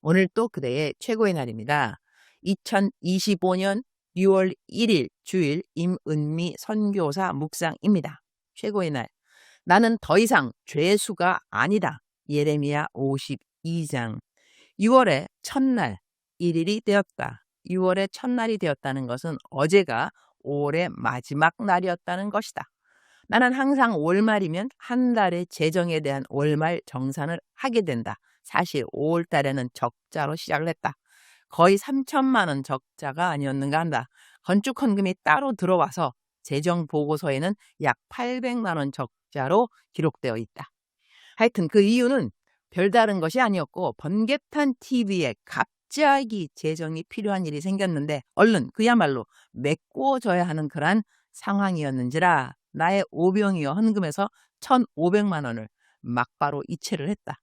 오늘 또 그대의 최고의 날입니다. 2025년 6월 1일 주일 임은미 선교사 묵상입니다. 최고의 날. 나는 더 이상 죄수가 아니다. 예레미야 52장. 6월의 첫날 1일이 되었다. 6월의 첫날이 되었다는 것은 어제가 올해 마지막 날이었다는 것이다. 나는 항상 월말이면 한 달의 재정에 대한 월말 정산을 하게 된다. 사실 5월 달에는 적자로 시작을 했다. 거의 3천만 원 적자가 아니었는가 한다. 건축 헌금이 따로 들어와서 재정 보고서에는 약 800만 원 적자로 기록되어 있다. 하여튼 그 이유는 별다른 것이 아니었고 번개탄 TV에 갑자기 재정이 필요한 일이 생겼는데 얼른 그야말로 메꿔줘야 하는 그러한 상황이었는지라 나의 오병이어 헌금에서 1,500만 원을 막바로 이체를 했다.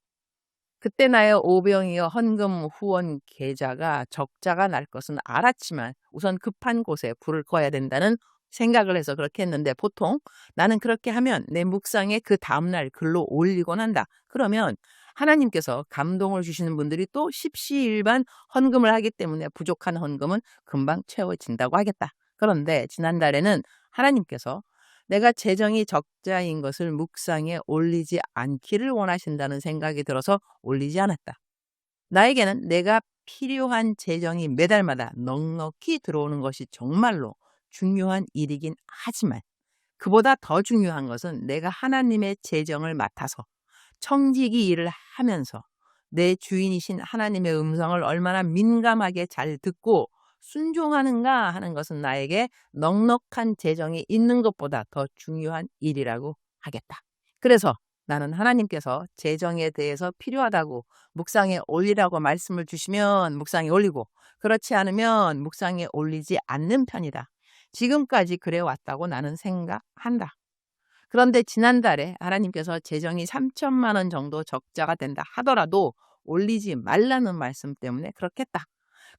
그때 나의 오병이어 헌금 후원 계좌가 적자가 날 것은 알았지만 우선 급한 곳에 불을 꺼야 된다는 생각을 해서 그렇게 했는데 보통 나는 그렇게 하면 내 묵상에 그 다음날 글로 올리곤 한다. 그러면 하나님께서 감동을 주시는 분들이 또 십시일반 헌금을 하기 때문에 부족한 헌금은 금방 채워진다고 하겠다. 그런데 지난달에는 하나님께서 내가 재정이 적자인 것을 묵상에 올리지 않기를 원하신다는 생각이 들어서 올리지 않았다. 나에게는 내가 필요한 재정이 매달마다 넉넉히 들어오는 것이 정말로 중요한 일이긴 하지만 그보다 더 중요한 것은 내가 하나님의 재정을 맡아서 청지기 일을 하면서 내 주인이신 하나님의 음성을 얼마나 민감하게 잘 듣고 순종하는가 하는 것은 나에게 넉넉한 재정이 있는 것보다 더 중요한 일이라고 하겠다. 그래서 나는 하나님께서 재정에 대해서 필요하다고 묵상에 올리라고 말씀을 주시면 묵상에 올리고 그렇지 않으면 묵상에 올리지 않는 편이다. 지금까지 그래 왔다고 나는 생각한다. 그런데 지난달에 하나님께서 재정이 3천만 원 정도 적자가 된다 하더라도 올리지 말라는 말씀 때문에 그렇겠다.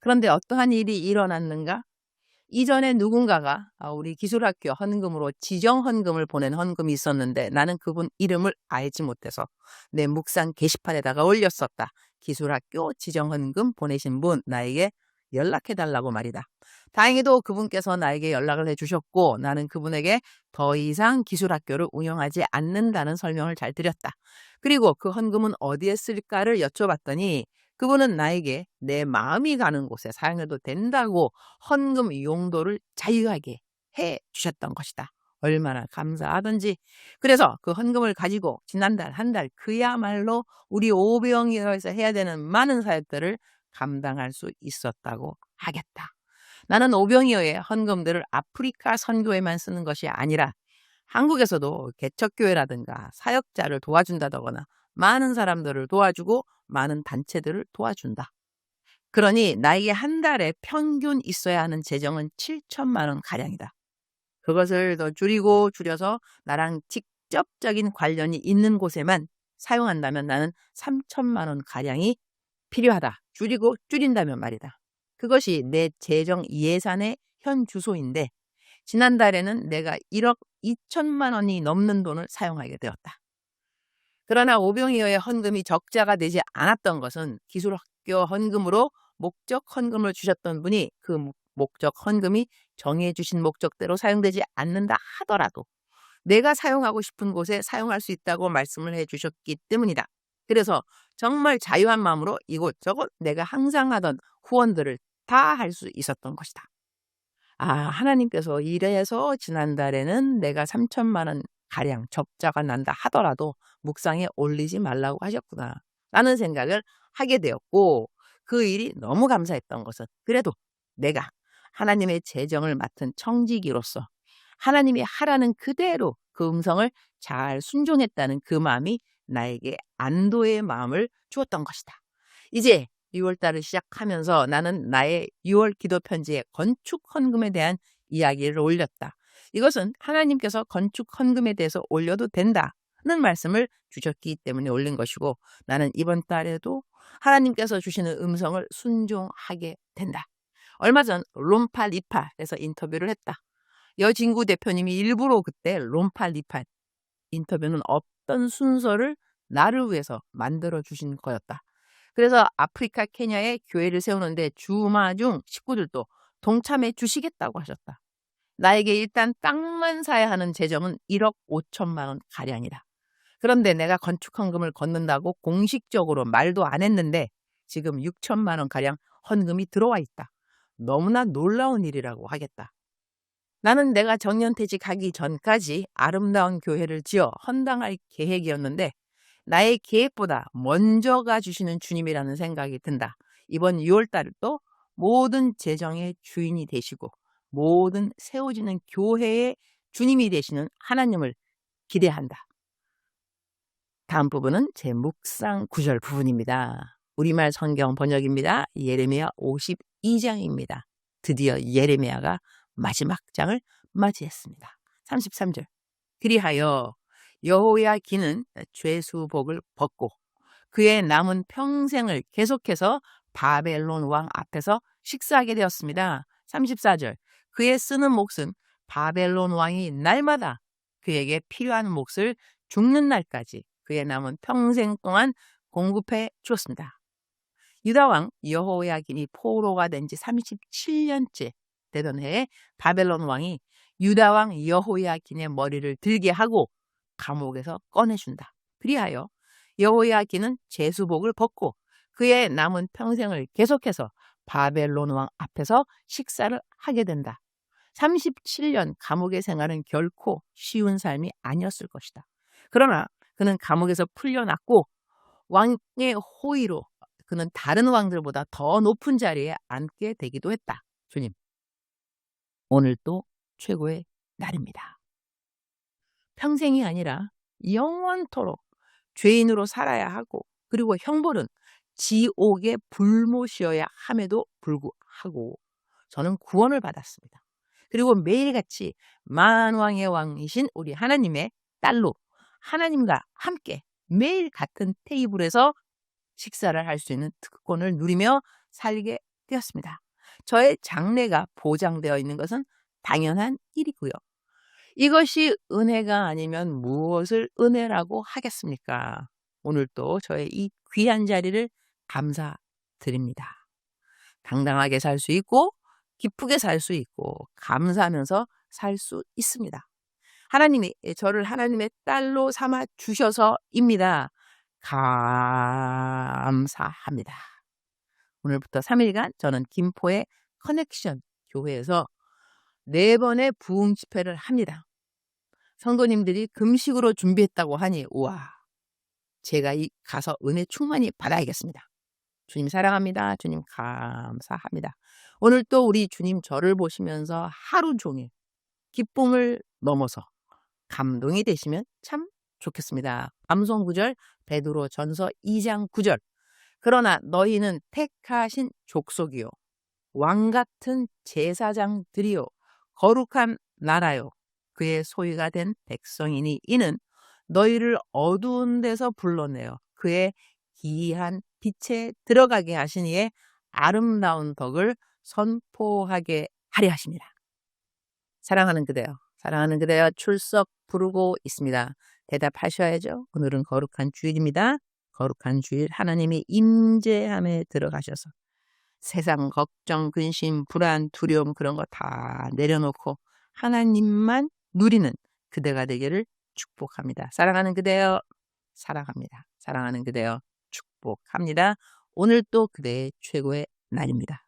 그런데 어떠한 일이 일어났는가? 이전에 누군가가 아, 우리 기술학교 헌금으로 지정 헌금을 보낸 헌금이 있었는데 나는 그분 이름을 알지 못해서 내 묵상 게시판에다가 올렸었다. 기술학교 지정 헌금 보내신 분 나에게 연락해 달라고 말이다. 다행히도 그분께서 나에게 연락을 해주셨고 나는 그분에게 더 이상 기술학교를 운영하지 않는다는 설명을 잘 드렸다. 그리고 그 헌금은 어디에 쓸까를 여쭤봤더니 그분은 나에게 내 마음이 가는 곳에 사용해도 된다고 헌금 용도를 자유하게 해 주셨던 것이다. 얼마나 감사하던지. 그래서 그 헌금을 가지고 지난달 한 달 그야말로 우리 오병이어서 해야 되는 많은 사역들을 감당할 수 있었다고 하겠다. 나는 오병이어의 헌금들을 아프리카 선교에만 쓰는 것이 아니라 한국에서도 개척교회라든가 사역자를 도와준다거나 많은 사람들을 도와주고 많은 단체들을 도와준다. 그러니 나에게 한 달에 평균 있어야 하는 재정은 7천만 원 가량이다. 그것을 더 줄이고 줄여서 나랑 직접적인 관련이 있는 곳에만 사용한다면 나는 3천만 원 가량이 필요하다. 줄이고 줄인다면 말이다. 그것이 내 재정 예산의 현 주소인데 지난달에는 내가 1억 2천만 원이 넘는 돈을 사용하게 되었다. 그러나 오병이어의 헌금이 적자가 되지 않았던 것은 기술학교 헌금으로 목적 헌금을 주셨던 분이 그 목적 헌금이 정해 주신 목적대로 사용되지 않는다 하더라도 내가 사용하고 싶은 곳에 사용할 수 있다고 말씀을 해 주셨기 때문이다. 그래서 정말 자유한 마음으로 이곳저곳 내가 항상 하던 후원들을 다 할 수 있었던 것이다. 아, 하나님께서 이래서 지난달에는 내가 3천만 원 가량 적자가 난다 하더라도 묵상에 올리지 말라고 하셨구나. 라는 생각을 하게 되었고 그 일이 너무 감사했던 것은 그래도 내가 하나님의 재정을 맡은 청지기로서 하나님이 하라는 그대로 그 음성을 잘 순종했다는 그 마음이 나에게 안도의 마음을 주었던 것이다. 이제 6월달을 시작하면서 나는 나의 6월 기도 편지에 건축 헌금에 대한 이야기를 올렸다. 이것은 하나님께서 건축 헌금에 대해서 올려도 된다 는 말씀을 주셨기 때문에 올린 것이고 나는 이번 달에도 하나님께서 주시는 음성을 순종하게 된다. 얼마 전 롬파 리파에서 인터뷰를 했다. 여진구 대표님이 일부러 그때 롬파 리파 인터뷰는 없던 순서를 나를 위해서 만들어 주신 거였다. 그래서 아프리카 케냐에 교회를 세우는데 주마중 식구들도 동참해 주시겠다고 하셨다. 나에게 일단 땅만 사야 하는 재정은 1억 5천만 원 가량이다. 그런데 내가 건축헌금을 걷는다고 공식적으로 말도 안 했는데 지금 6천만 원 가량 헌금이 들어와 있다. 너무나 놀라운 일이라고 하겠다. 나는 내가 정년퇴직하기 전까지 아름다운 교회를 지어 헌당할 계획이었는데 나의 계획보다 먼저 가주시는 주님이라는 생각이 든다. 이번 6월달도 모든 재정의 주인이 되시고 모든 세워지는 교회의 주님이 되시는 하나님을 기대한다. 다음 부분은 제 묵상 구절 부분입니다. 우리말 성경 번역입니다. 예레미야 52장입니다. 드디어 예레미야가 마지막 장을 맞이했습니다. 33절. 그리하여 여호야기는 죄수복을 벗고 그의 남은 평생을 계속해서 바벨론 왕 앞에서 식사하게 되었습니다. 34절. 그의 쓰는 몫은 바벨론 왕이 날마다 그에게 필요한 몫을 죽는 날까지 그의 남은 평생 동안 공급해 주었습니다. 유다왕 여호야긴이 포로가 된 지 37년째 되던 해에 바벨론 왕이 유다왕 여호야긴의 머리를 들게 하고 감옥에서 꺼내준다. 그리하여 여호야긴은 제수복을 벗고 그의 남은 평생을 계속해서 바벨론 왕 앞에서 식사를 하게 된다. 37년 감옥의 생활은 결코 쉬운 삶이 아니었을 것이다. 그러나 그는 감옥에서 풀려났고 왕의 호의로 그는 다른 왕들보다 더 높은 자리에 앉게 되기도 했다. 주님, 오늘도 최고의 날입니다. 평생이 아니라 영원토록 죄인으로 살아야 하고 그리고 형벌은 지옥의 불못이어야 함에도 불구하고 저는 구원을 받았습니다. 그리고 매일같이 만왕의 왕이신 우리 하나님의 딸로 하나님과 함께 매일 같은 테이블에서 식사를 할 수 있는 특권을 누리며 살게 되었습니다. 저의 장래가 보장되어 있는 것은 당연한 일이고요. 이것이 은혜가 아니면 무엇을 은혜라고 하겠습니까? 오늘도 저의 이 귀한 자리를 감사드립니다. 당당하게 살 수 있고 기쁘게 살 수 있고 감사하면서 살 수 있습니다. 하나님이 저를 하나님의 딸로 삼아 주셔서입니다. 감사합니다. 오늘부터 3일간 저는 김포의 커넥션 교회에서 네 번의 부흥 집회를 합니다. 성도님들이 금식으로 준비했다고 하니 우와 제가 이 가서 은혜 충만히 받아야겠습니다. 주님 사랑합니다. 주님 감사합니다. 오늘 또 우리 주님 저를 보시면서 하루 종일 기쁨을 넘어서 감동이 되시면 참 좋겠습니다. 감송 구절 베드로 전서 2장 9절 그러나 너희는 택하신 족속이요 왕 같은 제사장들이요 거룩한 나라요 그의 소유가 된 백성이니 이는 너희를 어두운 데서 불러내어 그의 기이한 빛에 들어가게 하시니에 아름다운 덕을 선포하게 하려 하십니다. 사랑하는 그대여, 사랑하는 그대여 출석 부르고 있습니다. 대답하셔야죠. 오늘은 거룩한 주일입니다. 거룩한 주일 하나님이 임재함에 들어가셔서 세상 걱정, 근심, 불안, 두려움 그런 거 다 내려놓고 하나님만 누리는 그대가 되기를 축복합니다. 사랑하는 그대여 사랑합니다. 사랑하는 그대여 축복합니다. 오늘 또 그대의 최고의 날입니다.